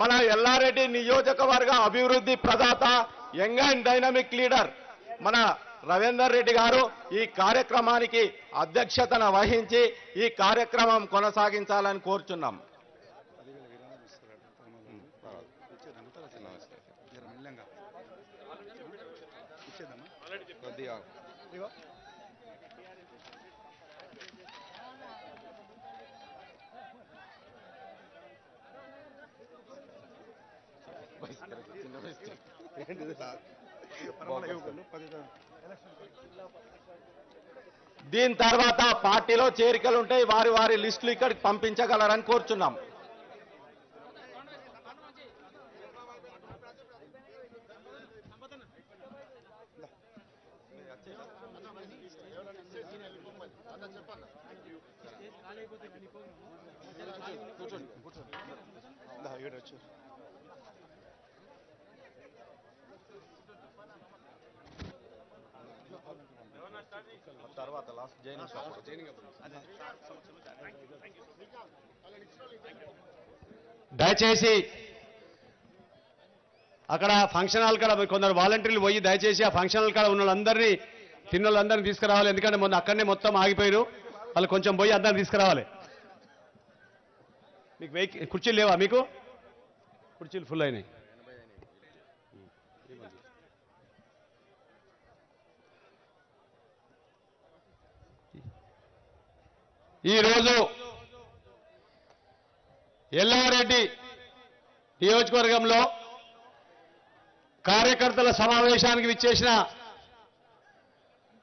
మన ఎల్లారెడ్డి నియోజకవర్గ అభివృద్ధి ప్రదాత యంగ్ అండ్ డైనమిక్ లీడర్ మన రవీందర్ రెడ్డి గారు ఈ కార్యక్రమానికి అధ్యక్షతన వహించి ఈ కార్యక్రమం కొనసాగించాలని కోరుచున్నాం. కొద్దిగా దీని తర్వాత పార్టీలో చేరికలు ఉంటాయి వారి వారి లిస్టులు ఇక్కడికి పంపించగలరని కోరుచున్నాం. తర్వాత లాస్ట్ దయచేసి అక్కడ ఫంక్షన్ హాల్ కాడ కొందరు వాలంటీర్లు పోయి దయచేసి ఆ ఫంక్షన్ హాల్ కాడ ఉన్న వాళ్ళందరినీ తిన్న వాళ్ళందరినీ తీసుకురావాలి. ఎందుకంటే మొన్న అక్కడనే మొత్తం ఆగిపోయారు. వాళ్ళు కొంచెం పోయి అందరిని తీసుకురావాలి. మీకు వెహికల్ కుర్చీలు లేవా మీకు? కుర్చీలు ఫుల్ అయినాయి. ఈరోజు ఎల్లారెడ్డి నియోజకవర్గంలో కార్యకర్తల సమావేశానికి విచ్చేసిన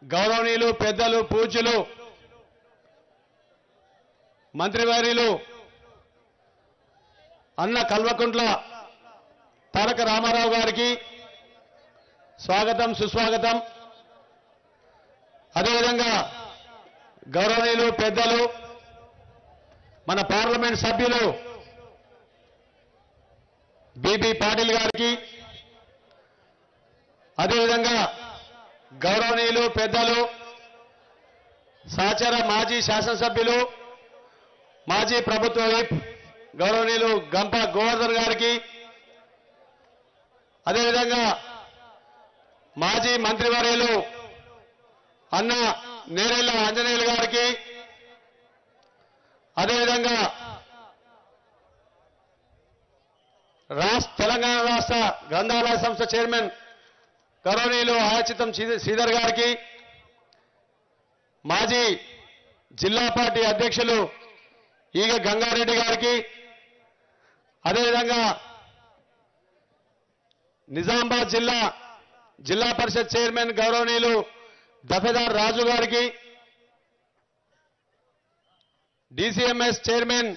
గౌరవనీయులు పెద్దలు పూజ్యులు మంత్రివర్యులు అన్న కల్వకుంట్ల తారక రామారావు గారికి స్వాగతం సుస్వాగతం. అదేవిధంగా గౌరవనీయులు పెద్దలు మన పార్లమెంట్ సభ్యులు బీబీ పాటిల్ గారికి అదేవిధంగా గౌరవనీయులు పెద్దలు సహచర మాజీ శాసనసభ్యులు మాజీ ప్రభుత్వ విప్ గౌరవనీయులు గంప గోవర్ధన్ గారికి అదేవిధంగా మాజీ మంత్రివర్యులు అన్న నేరెళ్ళ ఆంజనేయులు గారికి అదేవిధంగా రాష్ట్ర తెలంగాణ రాష్ట్ర గ్రంథాలయ సంస్థ చైర్మన్ కరోనీలు ఆయాచితం శ్రీధర్ గారికి మాజీ జిల్లా పార్టీ అధ్యక్షులు ఈగ గంగారెడ్డి గారికి అదేవిధంగా నిజామాబాద్ జిల్లా జిల్లా పరిషత్ చైర్మన్ గౌరవనీయులు దఫేదార్ రాజు గారికి డిసిఎంఎస్ చైర్మన్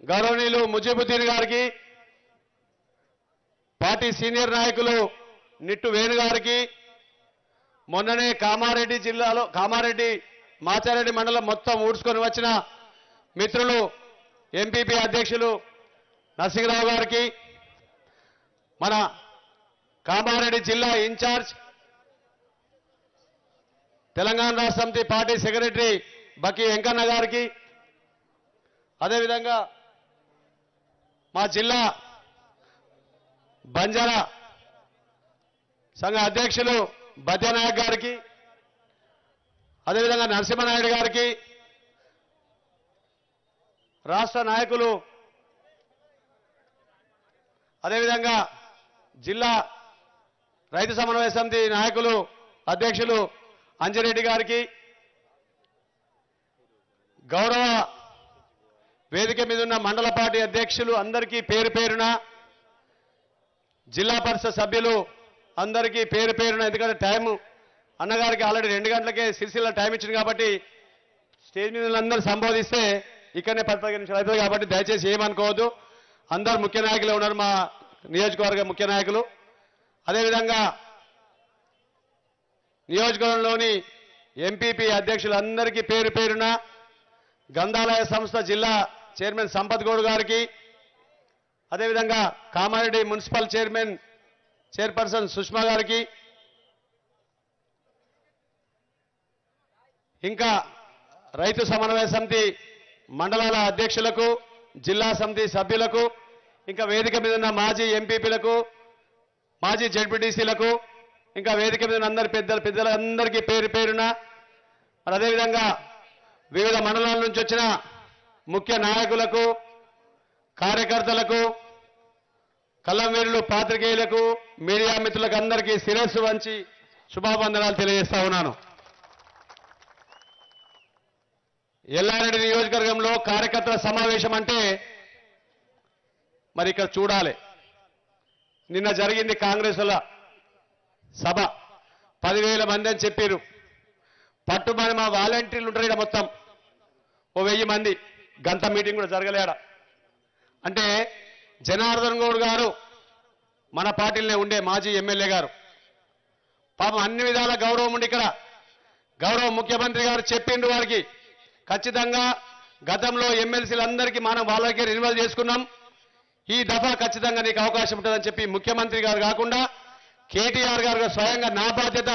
గౌరవనీయులు ముజీబుద్దీన్ గారికి పార్టీ సీనియర్ నాయకులు నిట్టు వేణు గారికి మొన్ననే కామారెడ్డి జిల్లాలో కామారెడ్డి మాచారెడ్డి మండలం మొత్తం ఊడ్చుకొని వచ్చిన మిత్రులు ఎంపీపీ అధ్యక్షులు నరసింహరావు గారికి మన కామారెడ్డి జిల్లా ఇన్ఛార్జ్ తెలంగాణ రాష్ట్ర సమితి పార్టీ సెక్రటరీ బకి వెంకన్న గారికి అదేవిధంగా మా జిల్లా బంజారా సంఘ అధ్యక్షులు బద్యానాయక్ గారికి అదేవిధంగా నరసింహనాయుడు గారికి రాష్ట్ర నాయకులు అదేవిధంగా జిల్లా రైతు సమన్వయ సమితి నాయకులు అధ్యక్షులు అంజిరెడ్డి గారికి గౌరవ వేదిక మీద ఉన్న మండల పార్టీ అధ్యక్షులు అందరికీ పేరు పేరున జిల్లా పరిషత్ సభ్యులు అందరికీ పేరు పేరున ఎందుకంటే టైము అన్నగారికి ఆల్రెడీ రెండు గంటలకే సిరిసిల్ల టైం ఇచ్చింది కాబట్టి స్టేజ్ మీద అందరూ సంబోధిస్తే ఇక్కడనే పది నిమిషాలు అవుతుంది కాబట్టి దయచేసి ఏమనుకోవద్దు. అందరు ముఖ్య నాయకులు ఉన్నారు మా నియోజకవర్గ ముఖ్య నాయకులు. అదేవిధంగా నియోజకవర్గంలోని ఎంపీపీ అధ్యక్షులందరికీ పేరు పేరున గ్రంథాలయ సంస్థ జిల్లా చైర్మన్ సంపత్ గౌడ్ గారికి అదేవిధంగా Kamareddy municipal chairman chairperson Sushma గారికి ఇంకా రైతు సమన్వయ సమితి మండలాల అధ్యక్షులకు జిల్లా సమితి సభ్యులకు ఇంకా వేదిక మీద ఉన్న మాజీ ఎంపీపీలకు మాజీ జడ్పీటీసీలకు ఇంకా వేదిక మీద ఉన్న అందరి పెద్దల పెద్దలందరికీ పేరు పేరున మరి అదేవిధంగా వివిధ మండలాల నుంచి వచ్చిన ముఖ్య నాయకులకు కార్యకర్తలకు కళ్ళంవీరులు పాత్రికేయులకు మీడియా మిత్రులకు అందరికీ శిరస్సు వంచి శుభాబంధనాలు తెలియజేస్తా ఉన్నాను. ఎల్లారెడ్డి నియోజకవర్గంలో కార్యకర్తల సమావేశం అంటే మరి ఇక్కడ చూడాలి. నిన్న జరిగింది కాంగ్రెసుల సభ. పదివేల మంది అని చెప్పారు. పట్టుమని మా వాలంటీర్లు ఉంటారు ఇక్కడ మొత్తం. ఓ వెయ్యి మంది. గంట మీటింగ్ కూడా జరగలేడ. అంటే జనార్దన్ గౌడ్ గారు మన పార్టీలోనే ఉండే మాజీ ఎమ్మెల్యే గారు. పాపం అన్ని విధాల గౌరవం ఉండి ఇక్కడ గౌరవ ముఖ్యమంత్రి గారు చెప్పిండు వారికి ఖచ్చితంగా గతంలో ఎమ్మెల్సీలందరికీ మనం వాళ్ళకే రినివల్ చేసుకున్నాం. ఈ దఫా ఖచ్చితంగా నీకు అవకాశం ఉంటుందని చెప్పి ముఖ్యమంత్రి గారు కాకుండా కేటీఆర్ గారు స్వయంగా నా బాధ్యత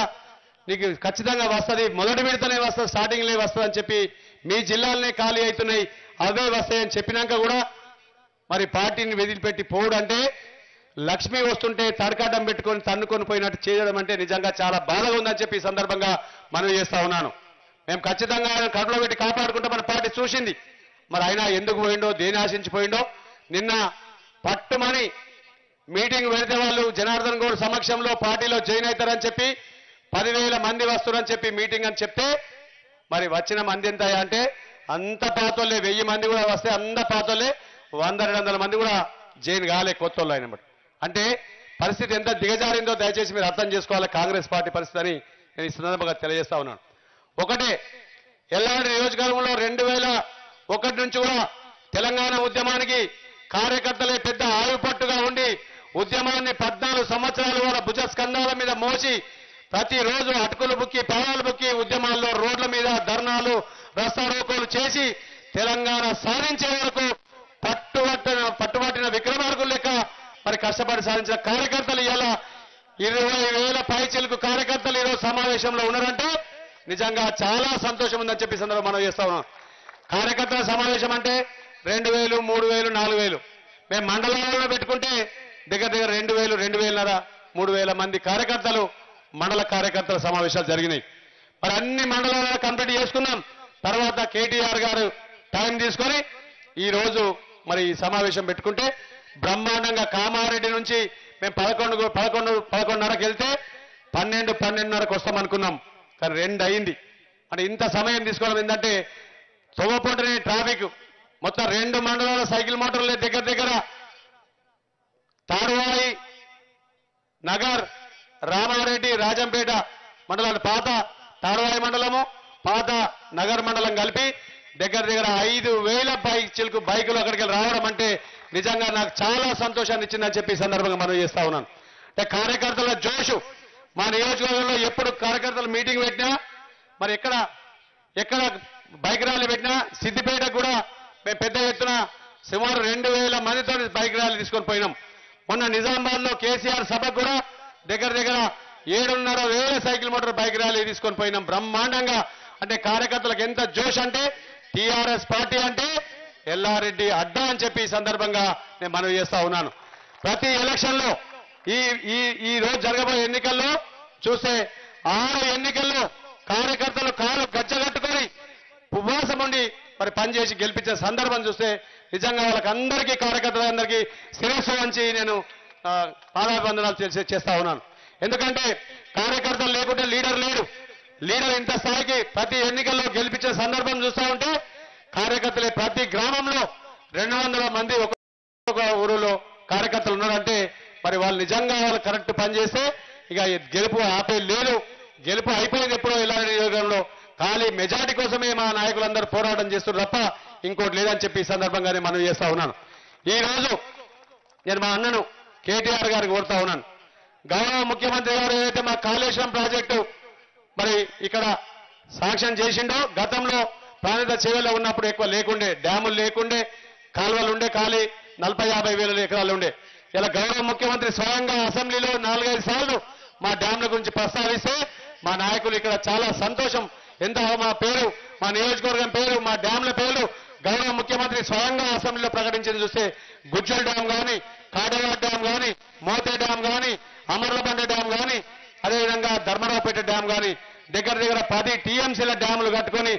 నీకు ఖచ్చితంగా వస్తుంది. మొదటి విడతనే వస్తుంది స్టార్టింగ్లే వస్తుందని చెప్పి మీ జిల్లాలనే ఖాళీ అవుతున్నాయి. అవే వస్తాయని చెప్పినాక కూడా మరి పార్టీని వదిలిపెట్టి పోవడం అంటే లక్ష్మి వస్తుంటే తడకాటం పెట్టుకొని తన్నుకొని పోయినట్టు చేయడం అంటే నిజంగా చాలా బాధగా ఉందని చెప్పి ఈ సందర్భంగా మనం చేస్తా ఉన్నాను. మేము ఖచ్చితంగా ఆయన కడుపులో పెట్టి కాపాడుకుంటే మన పార్టీ చూసింది. మరి ఆయన ఎందుకు పోయిండో దేని ఆశించిపోయిండో నిన్న పట్టుమని మీటింగ్ పెడితే వాళ్ళు జనార్దన్ గౌడ్ సమక్షంలో పార్టీలో జాయిన్ అవుతారని చెప్పి పదివేల మంది వస్తారని చెప్పి మీటింగ్ అని చెప్తే మరి వచ్చిన మంది ఎంత అంటే అంత పాతోళ్ళే వెయ్యి మంది కూడా వస్తే అంత పాతోళ్ళే వంద రెండు వందల మంది కూడా జైన్ కాలే కొత్తోళ్ళు ఆయన అంటే పరిస్థితి ఎంత దిగజారిందో దయచేసి మీరు అర్థం చేసుకోవాలి కాంగ్రెస్ పార్టీ పరిస్థితి అని నేను ఈ సందర్భంగా తెలియజేస్తా ఉన్నాను. ఒకటే ఎల్లాడి నియోజకవర్గంలో రెండు వేల ఒకటి నుంచి కూడా తెలంగాణ ఉద్యమానికి కార్యకర్తలే పెద్ద ఆయుపట్టుగా ఉండి ఉద్యమాన్ని పద్నాలుగు సంవత్సరాలు కూడా భుజ స్కంధాల మీద మోసి ప్రతిరోజు అటుకులు బుక్కి పొలాలు బుక్కి ఉద్యమాల్లో రోడ్ల మీద ధర్నాలు రస్తారోకోలు చేసి తెలంగాణ సాధించే వరకు పట్టుబట్టిన పట్టుబట్టిన విక్రమార్కులు లెక్క మరి కష్టపడి సాధించిన కార్యకర్తలు ఇలా ఇరవై వేల పైచలకు కార్యకర్తలు ఈరోజు సమావేశంలో ఉన్నారంటే నిజంగా చాలా సంతోషం ఉందని చెప్పి సందర్భం మనం చేస్తా ఉన్నాం. కార్యకర్తల సమావేశం అంటే రెండు వేలు మూడు వేలు నాలుగు వేలు. మేము మండలాలలో పెట్టుకుంటే దగ్గర దగ్గర రెండు వేలు రెండు వేలన్నర మూడు వేల మంది కార్యకర్తలు మండల కార్యకర్తల సమావేశాలు జరిగినాయి. మరి అన్ని మండలాలను కంప్లీట్ చేసుకున్నాం. తర్వాత కేటీఆర్ గారు టైం తీసుకొని ఈ రోజు మరి ఈ సమావేశం పెట్టుకుంటే బ్రహ్మాండంగా కామారెడ్డి నుంచి మేము పదకొండు పదకొండు పదకొండున్నరకు వెళ్తే పన్నెండు పన్నెండున్నరకు వస్తాం అనుకున్నాం. కానీ రెండు అయింది. అంటే ఇంత సమయం తీసుకోవడం ఏంటంటే సొమ్మపొంటనే ట్రాఫిక్. మొత్తం రెండు మండలాల సైకిల్ మోటార్లు దగ్గర దగ్గర. తాడువాయి నగర్ రామారెడ్డి రాజంపేట మండలాలు పాత తాడవాయి మండలము పాత నగర్ మండలం కలిపి దగ్గర దగ్గర ఐదు వేల బైక్ చిలుకు బైకులు అక్కడికి రావడం అంటే నిజంగా నాకు చాలా సంతోషాన్ని ఇచ్చిందని చెప్పి సందర్భంగా మనం చేస్తా ఉన్నాను అంటే కార్యకర్తల జోషు మా నియోజకవర్గంలో ఎప్పుడు కార్యకర్తలు మీటింగ్ పెట్టినా మరి ఎక్కడ ఎక్కడ బైక్ ర్యాలీ పెట్టినా సిద్దిపేట కూడా మేము పెద్ద ఎత్తున సుమారు రెండు వేల మందితో బైక్ ర్యాలీ తీసుకొని పోయినాం. మొన్న నిజామాబాద్లో కేసీఆర్ సభ కూడా దగ్గర దగ్గర ఏడున్నర వేల సైకిల్ మోటార్ బైక్ ర్యాలీ తీసుకొని పోయినాం బ్రహ్మాండంగా. అంటే కార్యకర్తలకు ఎంత జోష్ అంటే టీఆర్ఎస్ పార్టీ అంటే ఎల్లారెడ్డి అడ్డా అని చెప్పి ఈ సందర్భంగా నేను మనవి చేస్తా ఉన్నాను. ప్రతి ఎలక్షన్లో ఈ ఈ ఈ రోజు జరగబోయే ఎన్నికల్లో చూస్తే ఆరు ఎన్నికల్లో కార్యకర్తలు కాలు గచ్చగట్టుకొని ఉపవాసం ఉండి మరి పనిచేసి గెలిపించే సందర్భం చూస్తే నిజంగా వాళ్ళకి అందరికీ కార్యకర్తలందరికీ శిరస్సు వంచి నేను పాదాభివందనాలు చేసే చేస్తా ఉన్నాను. ఎందుకంటే కార్యకర్తలు లేకుంటే లీడర్ లేడు లీడర్ ఇంత స్థాయికి ప్రతి ఎన్నికల్లో గెలిపించే సందర్భం చూస్తా ఉంటే కార్యకర్తలే ప్రతి గ్రామంలో రెండు వందల మంది ఒక ఊరులో ఊరిలో కార్యకర్తలు ఉన్నారంటే మరి వాళ్ళు నిజంగా వాళ్ళు కరెక్ట్ పనిచేస్తే ఇక గెలుపు ఆపే లేదు. గెలుపు అయిపోయింది ఎప్పుడో ఇలా నియోజకంలో ఖాళీ మెజార్టీ కోసమే మా నాయకులందరూ పోరాటం చేస్తున్నారు తప్ప ఇంకోటి లేదని చెప్పి ఈ సందర్భంగానే మనం చేస్తా ఉన్నాను. ఈరోజు నేను మా అన్నను కేటీఆర్ గారికి కోరుతా ఉన్నాను. గౌరవ ముఖ్యమంత్రి గారు ఏదైతే మా కాళేశ్వరం ప్రాజెక్టు మరి ఇక్కడ సాంక్షన్ చేసిండో గతంలో ప్రాణిత చేవెల్లో ఉన్నప్పుడు ఎక్కువ లేకుండే డ్యాములు లేకుండే కాలువలు ఉండే ఖాళీ నలభై యాభై వేల ఎకరాలు ఉండే. ఇలా గౌరవ ముఖ్యమంత్రి స్వయంగా అసెంబ్లీలో నాలుగైదు సార్లు మా డ్యామ్ల గురించి ప్రస్తావిస్తే మా నాయకులు ఇక్కడ చాలా సంతోషం. ఎంత మా పేరు మా నియోజకవర్గం పేరు మా డ్యామ్ల పేరు గౌరవ ముఖ్యమంత్రి స్వయంగా అసెంబ్లీలో ప్రకటించింది చూస్తే గుజ్జల్ డ్యాం కానీ కాడవాడ్ డ్యాం కానీ మోతే డ్యాం కానీ అమర్లబండ డ్యాం కానీ అదేవిధంగా ధర్మరావుపేట డ్యాం కానీ దగ్గర దగ్గర పది టీఎంసీల డ్యాములు కట్టుకొని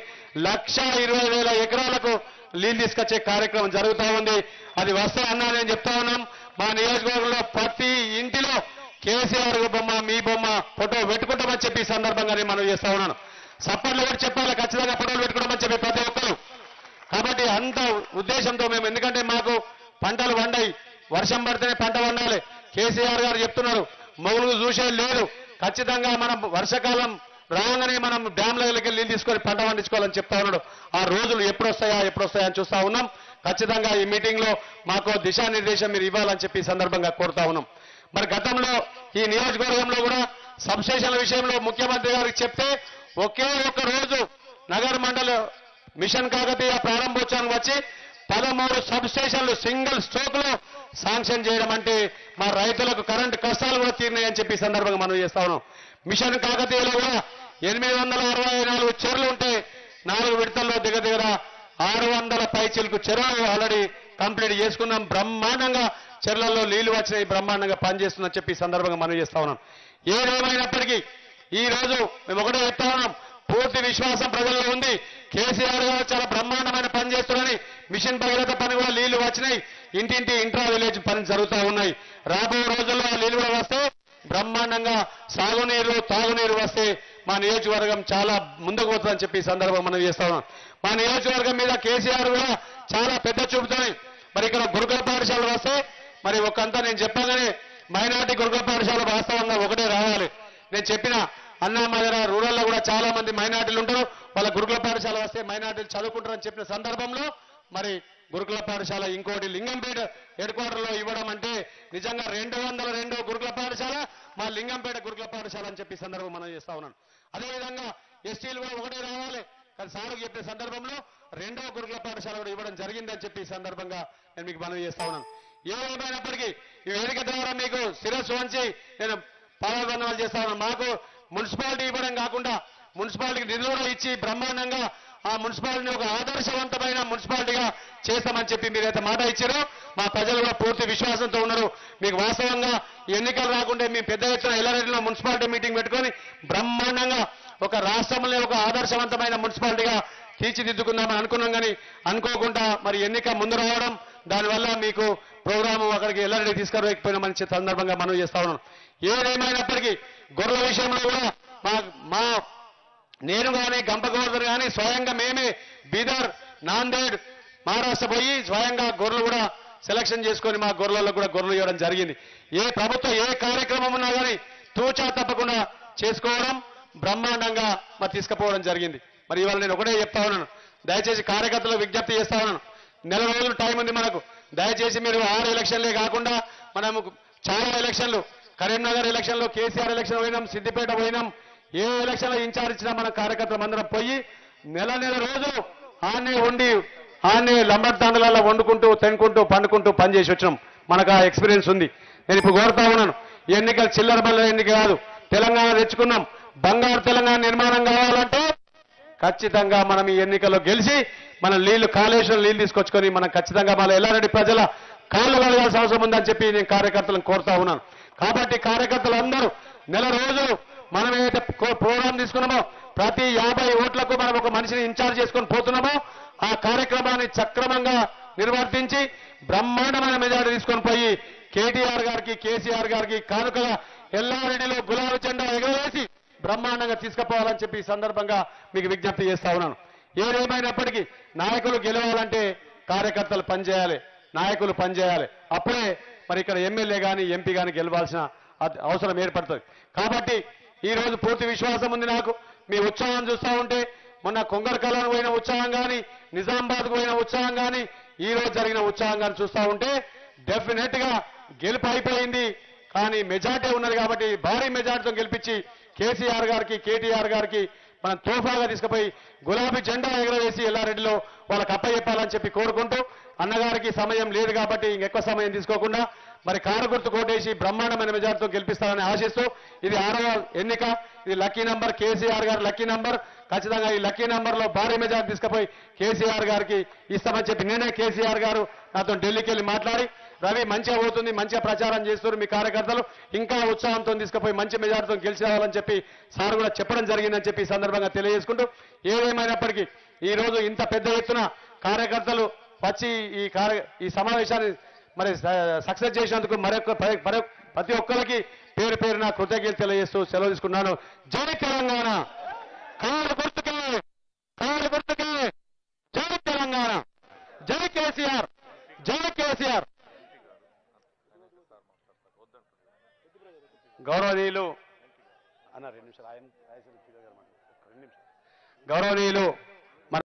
లక్ష ఇరవై వేల ఎకరాలకు నీళ్ళు తీసుకొచ్చే కార్యక్రమం జరుగుతూ ఉంది. అది వస్తా అన్నా నేను చెప్తా ఉన్నాం. మా నియోజకవర్గంలో ప్రతి ఇంటిలో కేసీఆర్ బొమ్మ మీ బొమ్మ ఫోటో పెట్టుకుంటామని చెప్పి ఈ సందర్భంగా నేను మనం చేస్తా ఉన్నాను. సప్పర్లు కూడా చెప్పాలి ఖచ్చితంగా ఫోటోలు పెట్టుకోవడం చెప్పి ప్రతి ఒక్కరు. కాబట్టి అంత ఉద్దేశంతో మేము ఎందుకంటే మాకు పంటలు వండాయి వర్షం పడితేనే పంట వండాలి కేసీఆర్ గారు చెప్తున్నారు మొగులు చూసేది లేదు. ఖచ్చితంగా మనం వర్షాకాలం రాగానే మనం డ్యాంలకి నీళ్ళు తీసుకొని పంట పండించుకోవాలని చెప్తా ఉన్నాడు. ఆ రోజులు ఎప్పుడు వస్తాయా ఎప్పుడు వస్తాయా అని చూస్తా ఉన్నాం. ఖచ్చితంగా ఈ మీటింగ్లో మాకు దిశానిర్దేశం మీరు ఇవ్వాలని చెప్పి సందర్భంగా కోరుతా ఉన్నాం. మరి గతంలో ఈ నియోజకవర్గంలో కూడా సబ్స్టేషన్ల విషయంలో ముఖ్యమంత్రి గారికి చెప్తే ఒకే ఒక్క రోజు నగర మండల మిషన్ కాకతీయ ప్రారంభోత్సవం వచ్చి పదమూడు సబ్ స్టేషన్లు సింగిల్ స్ట్రోక్లో శాంక్షన్ చేయడం అంటే మా రైతులకు కరెంటు కష్టాలు కూడా తీరినాయని చెప్పి సందర్భంగా మనం చేస్తా ఉన్నాం. మిషన్ కాకతీయలో కూడా ఎనిమిది వందల అరవై నాలుగు చెరువులు ఉంటే నాలుగు విడతల్లో దగ్గర దగ్గర ఆరు వందల పైచిలకు చెరువులు ఆల్రెడీ కంప్లీట్ చేసుకున్నాం. బ్రహ్మాండంగా చెరువులలో నీళ్ళు వచ్చినాయి. బ్రహ్మాండంగా పనిచేస్తుందని చెప్పి సందర్భంగా మనం చేస్తా ఉన్నాం. ఏదేమైనప్పటికీ ఈ రోజు మేము ఒకటే చెప్తా ఉన్నాం. పూర్తి విశ్వాసం ప్రజల్లో ఉంది. కేసీఆర్ గారు చాలా బ్రహ్మాండమైన పని చేస్తున్నారని మిషన్ భగీరథ పని కూడా నీళ్ళు వచ్చినాయి. ఇంటింటి ఇంట్రా విలేజ్ పని జరుగుతూ ఉన్నాయి. రాబోయే రోజుల్లో ఆ నీళ్ళు కూడా వస్తే బ్రహ్మాండంగా సాగునీరు తాగునీరు వస్తే మా నియోజకవర్గం చాలా ముందుకు పోతుందని చెప్పి ఈ సందర్భం మనం చేస్తా ఉన్నాం. మా నియోజకవర్గం మీద కేసీఆర్ కూడా చాలా పెద్ద చూపుతాయి మరి ఇక్కడ గురుకుల పాఠశాలలు వస్తే మరి ఒకంతా నేను చెప్పగానే మైనార్టీ గురుకుల పాఠశాల వాస్తవంగా ఒకటే రావాలి. నేను చెప్పిన అన్నా మా దగ్గర రూరల్లో కూడా చాలా మంది మైనార్టీలు ఉంటారు. వాళ్ళ గురుకుల పాఠశాల వస్తే మైనార్టీలు చదువుకుంటారని చెప్పిన సందర్భంలో మరి గురుకుల పాఠశాల ఇంకోటి లింగంపేట హెడ్ క్వార్టర్లో ఇవ్వడం అంటే నిజంగా రెండు వందల రెండో గురుకుల పాఠశాల మా లింగంపేట గురుకుల పాఠశాల అని చెప్పి సందర్భం మనం చేస్తా ఉన్నాను. అదేవిధంగా ఎస్టీలు కూడా ఒకటే రావాలి. కానీ సార్ చెప్పిన సందర్భంలో రెండో గురుకుల పాఠశాల కూడా ఇవ్వడం జరిగిందని చెప్పి ఈ సందర్భంగా నేను మీకు మనవి చేస్తా ఉన్నాను. ఏమైనప్పటికీ ఈ వేదిక ద్వారా మీకు శిరస్సు వంచి నేను పాదాభివందనాలు చేస్తా ఉన్నాను. మాకు మున్సిపాలిటీ ఇవ్వడం కాకుండా మున్సిపాలిటీకి నిధులు ఇచ్చి బ్రహ్మాండంగా ఆ మున్సిపాలిటీని ఒక ఆదర్శవంతమైన మున్సిపాలిటీగా చేస్తామని చెప్పి మీరైతే మాట ఇచ్చారో మా ప్రజలు కూడా పూర్తి విశ్వాసంతో ఉన్నారు. మీకు వాస్తవంగా ఎన్నికలు రాకుంటే మీ పెద్ద ఎత్తున ఎల్లారెడ్డిలో మున్సిపాలిటీ మీటింగ్ పెట్టుకొని బ్రహ్మాండంగా ఒక రాష్ట్రంలో ఒక ఆదర్శవంతమైన మున్సిపాలిటీగా తీర్చిదిద్దుకుందామని అనుకున్నాం కానీ అనుకోకుండా మరి ఎన్నిక ముందు రావడం దానివల్ల మీకు ప్రోగ్రాము అక్కడికి ఎల్లారెడ్డి తీసుకురాకపోయినామని మంచి సందర్భంగా మనం చేస్తా ఉన్నాం. ఏదేమైనప్పటికీ గొర్రెల విషయంలో కూడా మా మా నేను కానీ గంప గోవర్ధన్ కానీ స్వయంగా మేమే బీదర్ నాందేడ్ మహారాష్ట్ర పోయి స్వయంగా గొర్రెలు కూడా సెలక్షన్ చేసుకొని మా గొర్రెలలో కూడా గొర్రెలు ఇవ్వడం జరిగింది. ఏ ప్రభుత్వం ఏ కార్యక్రమం ఉన్నా కానీ తూచా తప్పకుండా చేసుకోవడం బ్రహ్మాండంగా మరి తీసుకుపోవడం జరిగింది. మరి ఇవాళ నేను ఒకటే చెప్తా ఉన్నాను. దయచేసి కార్యకర్తలు విజ్ఞప్తి చేస్తా ఉన్నాను. నెల రోజులు టైం ఉంది మనకు. దయచేసి మీరు ఆరు ఎలక్షన్లే కాకుండా మనము చాలా ఎలక్షన్లు కరీంనగర్ ఎలక్షన్లో కేసీఆర్ ఎలక్షన్ పోయినాం సిద్దిపేట పోయినాం. ఏ ఎలక్షన్లో ఇన్ఛార్జ్ ఇచ్చినా మన కార్యకర్తలు అందరం పోయి నెల నెల రోజులు ఆనే ఉండి ఆనే లంబర్ తాండలలో వండుకుంటూ తినుకుంటూ పండుకుంటూ పనిచేసి వచ్చినాం. మనకు ఆ ఎక్స్పీరియన్స్ ఉంది. నేను ఇప్పుడు కోరుతా ఉన్నాను ఎన్నికలు చిల్లర బల్ల ఎన్నిక కాదు. తెలంగాణ తెచ్చుకున్నాం. బంగారు తెలంగాణ నిర్మాణం కావాలంటే ఖచ్చితంగా మనం ఈ ఎన్నికల్లో గెలిచి మన నీళ్ళు కాళేశ్వరం నీళ్ళు తీసుకొచ్చుకొని మనం ఖచ్చితంగా మన ఎల్లారెడ్డి ప్రజల కాళ్ళు కలగాల్సిన అవసరం ఉందని చెప్పి నేను కార్యకర్తలను కోరుతా ఉన్నాను. కాబట్టి కార్యకర్తలు అందరూ నెల రోజులు మనం ఏదైతే ప్రోగ్రాం తీసుకున్నామో ప్రతి యాభై ఓట్లకు మనం ఒక మనిషిని ఇన్ఛార్జ్ చేసుకొని పోతున్నామో ఆ కార్యక్రమాన్ని సక్రమంగా నిర్వర్తించి బ్రహ్మాండమైన మెజార్టీ తీసుకొని పోయి కేటీఆర్ గారికి కేసీఆర్ గారికి కానుకగా ఎల్లారెడ్డిలో గులాబీ జెండా ఎగరవేసి బ్రహ్మాండంగా తీసుకుపోవాలని చెప్పి ఈ సందర్భంగా మీకు విజ్ఞప్తి చేస్తా ఉన్నాను. ఏదేమైనప్పటికీ నాయకులు గెలవాలంటే కార్యకర్తలు పనిచేయాలి నాయకులు పనిచేయాలి. అప్పుడే మరి ఇక్కడ ఎమ్మెల్యే కానీ ఎంపీ కానీ గెలవాల్సిన అవసరం ఏర్పడుతుంది. కాబట్టి ఈ రోజు పూర్తి విశ్వాసం ఉంది నాకు. మీ ఉత్సాహం చూస్తా ఉంటే మొన్న కొంగరకలను పోయిన ఉత్సాహం కానీ నిజామాబాద్కు పోయిన ఉత్సాహం కానీ ఈ రోజు జరిగిన ఉత్సాహం కానీ చూస్తా ఉంటే డెఫినెట్గా గెలుపు అయిపోయింది. కానీ మెజార్టీ ఉన్నది కాబట్టి భారీ మెజార్టీతో గెలిపించి కేసీఆర్ గారికి కేటీఆర్ గారికి మనం తోఫాగా తీసుకుపోయి గులాబీ జెండా ఎగరవేసి ఎల్లారెడ్డిలో వాళ్ళకి అప్పచెప్పాలని చెప్పి కోరుకుంటూ అన్నగారికి సమయం లేదు కాబట్టి ఇంకెక్కువ సమయం తీసుకోకుండా మరి కారు గుర్తు కోటేసి బ్రహ్మాండమైన మెజార్టీతో గెలిపిస్తారని ఆశిస్తూ ఇది ఆరవ ఎన్నిక. ఇది లక్కీ నంబర్ కేసీఆర్ గారు లక్కీ నంబర్. ఖచ్చితంగా ఈ లక్కీ నంబర్లో భారీ మెజార్టీ తీసుకుపోయి కేసీఆర్ గారికి ఇస్తామని చెప్పి నేనే కేసీఆర్ గారు నాతో ఢిల్లీకి వెళ్ళి మాట్లాడి రవి మంచిగా పోతుంది మంచిగా ప్రచారం చేస్తున్నారు మీ కార్యకర్తలు. ఇంకా ఉత్సాహంతో తీసుకుపోయి మంచి మెజార్టీతో గెలిచి రావాలని చెప్పి సార్ కూడా చెప్పడం జరిగిందని చెప్పి ఈ సందర్భంగా తెలియజేసుకుంటూ ఏదేమైనప్పటికీ ఈ రోజు ఇంత పెద్ద ఎత్తున కార్యకర్తలు వచ్చి ఈ కార్య ఈ సమావేశాన్ని మరి సక్సెస్ చేసినందుకు మరొక ప్రతి ఒక్కరికి పేరు పేరున కృతజ్ఞతలు తెలియజేస్తూ సెలవు తీసుకున్నాను. జై తెలంగాణ! కారు గుర్తుకే! కారు గుర్తుకే! జై తెలంగాణ! జై కేసీఆర్! జై కేసీఆర్! గౌరవనీయులు అన్న రెండు నిమిషాలు ఆయన. రెండు నిమిషాలు. గౌరవనీయులు